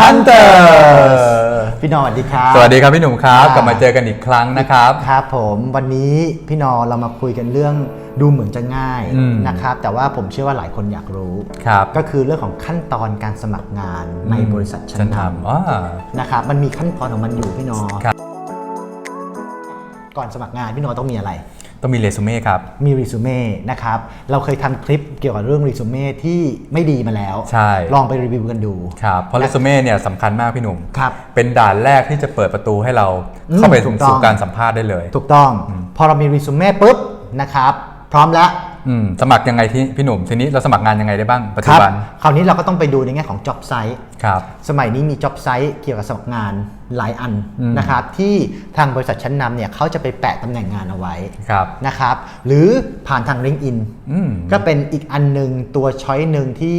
Hunter พี่นอสวัสดีครับ สวัสดีครับพี่หนุ่มครับอ่ากกลับมาเจอกันอีกครั้งนะครับ ครับผมวันนี้พี่นอเรามาคุยกันเรื่องดูเหมือนจะง่ายอืมนะครับ แต่ว่าผมเชื่อว่าหลายคนอยากรู้ ครับ ก็คือเรื่องของขั้นตอนการสมัครงานในบริษัทชั้นนทำอ่าำนะครับมันมีขั้นตอนของมันอยู่พี่นอครับ ก่อนสมัครงานพี่นอต้องมีอะไร ต้องมีเรซูเม่ครับ มีรีสูเม่นะครับ เราเคยทำคลิปเกี่ยวกับเรื่องรีสูเม่ที่ไม่ดีมาแล้ว ใช่ ลองไปรีวิวกันดู ครับเพราะเรซูเม่เนี่ยสำคัญมากพี่หนุ่ม ครับ เป็นด่านแรกที่จะเปิดประตูให้เราอืมเข้าไปถูถึงกต้อง สู่การสัมภาษณ์ได้เลย ถูกต้อง พอเรามีรีสูเม่ปุ๊บนะครับ พร้อมแล้ว อืมสมัครยังไงที่พี่หนุ่มทีนี้เราสมัครงานยังไงได้บ้างปัจคจุรับบันคราวนี้เราก็ต้องไปดูในแง่ของ job site ครับสมัยนี้มี job site เกี่ยวกับสมัครงานหลายอันอืมนะครับที่ทางบริษัทชั้นนำเนี่ยเขาจะไปแปะตำแหน่งงานเอาไว้ครับนะครับหรือผ่านทาง LinkedIn อืมก็เป็นอีกอันหนึ่งตัวช้อยหนึ่งที่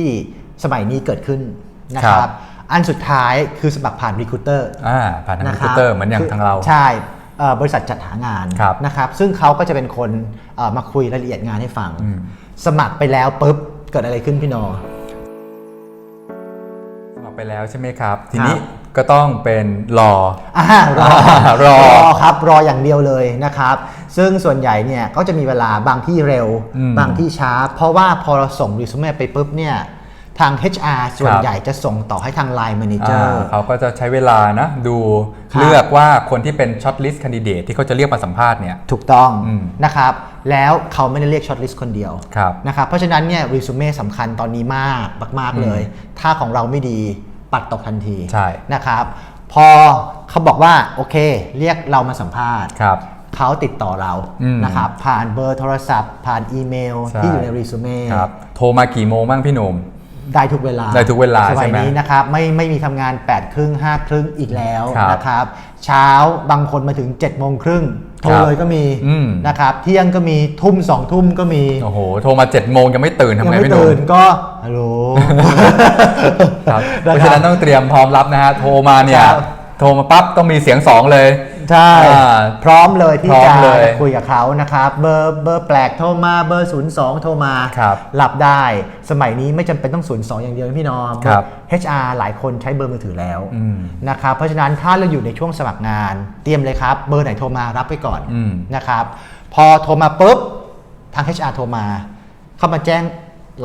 สมัยนี้เกิดขึ้นนะคครัรับบอันสุดท้ายคือสมัครผ่าน recruiter อ่าผ่านทางนะคคอมรับพิวเตอร์เหมือนอย่างคืทางเราใช่เอ่อ บริษัทจัดหางานครับนะครับซึ่งเขาก็จะเป็นคนเอ่อมาคุยรายละเอียดงานให้ฟังอืมสมัครไปแล้วปุ๊บเกิดอะไรขึ้นพี่นอสมัครไปแล้วใช่ไหมครับ ทีนี้ก็ต้องเป็นรออ่ารอรอครับรออย่างเดียวเลยนะครับ ซึ่งส่วนใหญ่เนี่ยก็จะมีเวลาบางที่เร็วอืมบางที่ช้า เพราะว่าพอเราส่งรีสูเม่ไปปุ๊บเนี่ย ทาง HR ส่วนครับใหญ่จะส่งต่อให้ทาง Line อ่า Manager เขาก็จะใช้เวลานะ ดูครับเลือกว่าคนที่เป็นช็อตลิสต์คนดิเดตที่เขาจะเรียกมาสัมภาษณ์เนี่ยถูกต้องอืมนะครับแล้วเขาไม่ได้เรียกช็อตลิสต์คนเดียวครับนะครับเพราะฉะนั้นเนี่ยรีสูเม่สำคัญตอนนี้มากมาก ๆ เลย ถ้าของเราไม่ดีปัดตกทันทีใช่นะครับ พอเขาบอกว่าโอเค เรียกเรามาสัมภาษณ์ครับเขาติดต่อเราอืมนะครับผ่านเบอร์โทรศัพท์ ผ่านอีเมลใช่ที่อยู่ในรีสูเม่ครับโทรมากี่โมงบ้างพี่หนุ่ม ได้ทุกเวลาได้ทุกเวลาสมัใช่ยไหมนี้นะครับไม่ไม่มีทำงาน8ปดครึ่งห้าครึ่งอีกแล้วครับนะครับ เช้าบางคนมาถึง7จ็ดโมงครึ่งโทรครับเลยก็มีอืมนะครับเที่ยงก็มีทุ่มสองทุ่มก็มีโอ้โหโทรมา7จ็ดโมงยังไม่ตื่นทำยังไงไม่พี่หนุ่ตื่มนก็ฮัลโหลครับเพนะราะคฉะรันั้บนต้องเตรียมพร้อมรับนะฮะโทรมาเนี่ยครับโทรมาปั๊บต้องมีเสียงสองเลย ใช่อ่าพร้อมเลยที่พร้อมจะเลยคุยกับเขานะครับเบอร์เบอร์แปลกโทรมาเบอร์ 02 โทรมาครับหลับได้ สมัยนี้ไม่จำเป็นต้อง 02 อย่างเดียวนะพี่น้องครับ HR หลายคนใช้เบอร์มือถือแล้วอืมนะครับเพราะฉะนั้นถ้าเราอยู่ในช่วงสมัครงาน เตรียมเลยครับ เบอร์ไหนโทรมารับไปก่อนอืมนะครับพอโทรมาปุ๊บทาง HR โทรมา เข้ามาแจ้ง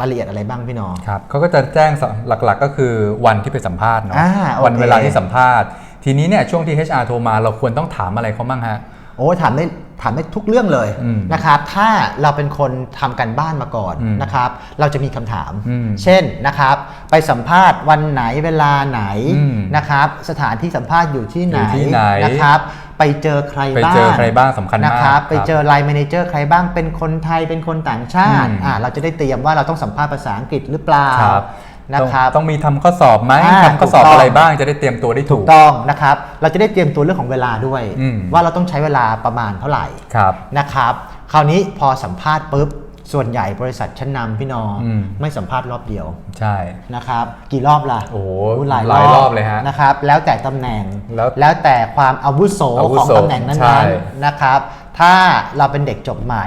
รายละเอียดอะไรบ้างพี่น้องครับเขาก็จะแจ้งหลักๆ ก็คือวันที่ไปสัมภาษณ์เนาะอ่าโอเควันเวลาที่สัมภาษณ์ ทีนี้เนี่ยช่วงที่ HR โทรมาเราควรต้องถามอะไรเขาบ้างฮะ โอ้ถามได้ถามได้ทุกเรื่องเลยอืมนะครับ ถ้าเราเป็นคนทำกันบ้านมาก่อนอืมนะครับ เราจะมีคำถาม อืมเช่นนะครับ ไปสัมภาษณ์วันไหนเวลาไหนอืมนะครับ สถานที่สัมภาษณ์อยู่ที่ไหนอยู่ที่ไหนนะครับ ไปเจอใครไปบ้างเจอใครบ้างสำคัญมากนะครับ ไปครับเจอไลน์แมเนเจอร์ใครบ้างเป็นคนไทยเป็นคนต่างชาติอืมอ่าเราจะได้เตรียมว่าเราต้องสัมภาษณ์ภาษาอังกฤษหรือเปล่า ครับ นะครับต้องต้องมีทำข้อสอบไหมอ่าทำข้อสอบถูกต้องอะไรบ้างจะได้เตรียมตัวได้ถูถูกกต้องนะครับเราจะได้เตรียมตัวเรื่องของเวลาด้วยอืมว่าเราต้องใช้เวลาประมาณเท่าไหร่ครับนะครับคราวนี้พอสัมภาษณ์ปุ๊บส่วนใหญ่บริษัทชั้นนำพี่นออมไม่สัมภาษณ์รอบเดียว ใช่นะครับกี่รอบล่ะโอ้โหหลายหลายรอบเลยฮะนะครับแล้วแต่ตำแหน่งแล้วแล้วแต่ความอาวุโสอาวุของโสตำแหน่งใช่นั้นๆนะครับ ถ้าเราเป็นเด็กจบใหม่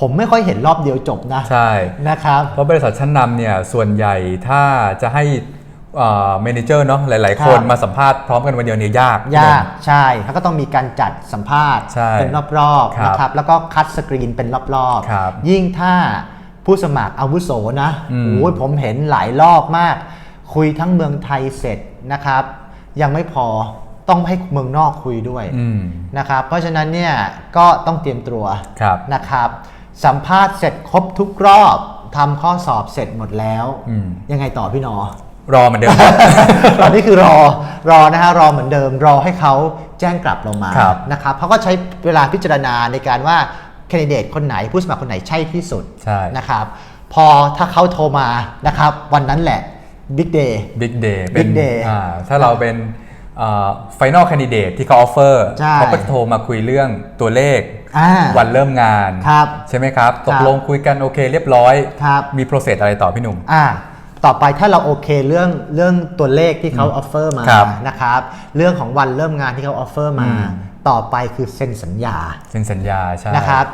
ผมไม่ค่อยเห็นรอบเดียวจบนะใช่นะครับเพราะบริษัทชั้นนำเนี่ยส่วนใหญ่ถ้าจะให้เมนเจอร์เนาะหลาย ๆ คนครับมาสัมภาษณ์พร้อมกันวันเดียวเนี่ยยากยากใช่เขาก็ต้องมีการจัดสัมภาษณ์ใช่เป็นรอบครับๆนะครับแล้วก็คัดสกรีนเป็นรอบครับยิ่งถ้าผู้สมัครอาวุโสนะอืมโอ้ยผมเห็นหลายรอบมาก คุยทั้งเมืองไทยเสร็จนะครับ ยังไม่พอต้องให้เมืองนอกคุยด้วยอืมนะครับเพราะฉะนั้นเนี่ยก็ต้องเตรียมตัวครับนะครับ สัมภาษณ์เสร็จครบทุกรอบทำข้อสอบเสร็จหมดแล้ว อืม ยังไงต่อพี่นอ รอเหมือนเดิม ตอนนี้คือรอรอนะฮะรอเหมือนเดิม รอให้เขาแจ้งกลับเรามาครับ นะครับเขาก็ใช้เวลาพิจารณาในการว่าแคนดิเดตคนไหนผู้สมัครคนไหนใช่ที่สุดใช่ นะครับพอถ้าเขาโทรมานะครับวันนั้นแหละบิ๊กเดย์ บิ๊กเดย์ Big day ถ้าเราเป็นฟิแนลแคนดิเดตที่เขาออฟเฟอร์ใช่ เขาก็จะโทรมาคุยเรื่องตัวเลข อ่าวันเริ่มงาน ครับใช่ไหมครับ ตคกรับ ลงคุยกันโอเคเรียบร้อย ครับมีโปรเซสอะไรต่อพี่หนุ่ม อ่าต่อไปถ้าเราโอเคเรื่องเรื่องตัวเลขที่เขาออฟเฟอร์มาครับนะครับ เรื่องของวันเริ่มงานที่เขาออฟเฟอร์มา อืม ต่อไปคือเซ็นสัญญา เซ็นสัญญาใช่ นะครับ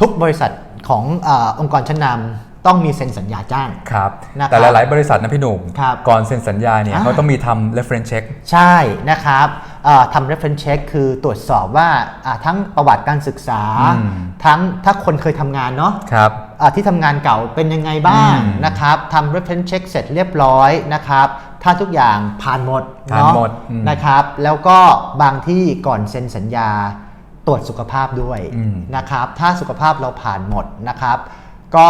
ทุกบริษัทของเออองค์กรชั้นนำ ต้องมีเซ็นสัญญาจ้าง ครับ นะครับแต่หลาย ๆ บริษัทนะพี่หนุ่ม ครับ ก่อนเซ็นสัญญาเนี่ยอ่าเขาต้องมีทำ reference check ใช่นะครับเอ่อทำ reference check คือตรวจสอบว่าอ่าทั้งประวัติการศึกษา อืม ทั้งถ้าคนเคยทำงานเนาะ ครับ อ่าที่ทำงานเก่าเป็นยังไงบ้างอืมนะครับทำ reference check เสร็จเรียบร้อยนะครับ ถ้าทุกอย่างผ่านหมดผ่านเนาะหมดอืมนะครับ แล้วก็บางที่ก่อนเซ็นสัญญาตรวจสุขภาพด้วยอืมนะครับ ถ้าสุขภาพเราผ่านหมดนะครับ ก็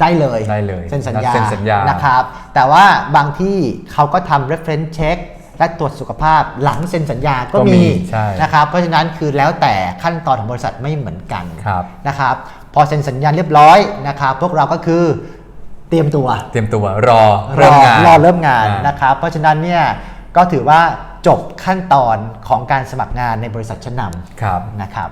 ได้เลยได้เลยเซ็นสัญญาเซ็นสัญญานะครับ แต่ว่าบางที่เขาก็ทำ reference check และตรวจสุขภาพหลังเซ็นสัญญาก็ก็มีมีใช่นะครับ เพราะฉะนั้นคือแล้วแต่ขั้นตอนของบริษัทไม่เหมือนกันครับนะครับ พอเซ็นสัญญาเรียบร้อยนะครับ พวกเราก็คือเตรียมตัว เตรียมตัวรอเริ่มงานรอเริ่มงานอ่นะครับ เพราะฉะนั้นเนี่ยก็ถือว่าจบขั้นตอนของการสมัครงานในบริษัทชั้นนครับำนะครับ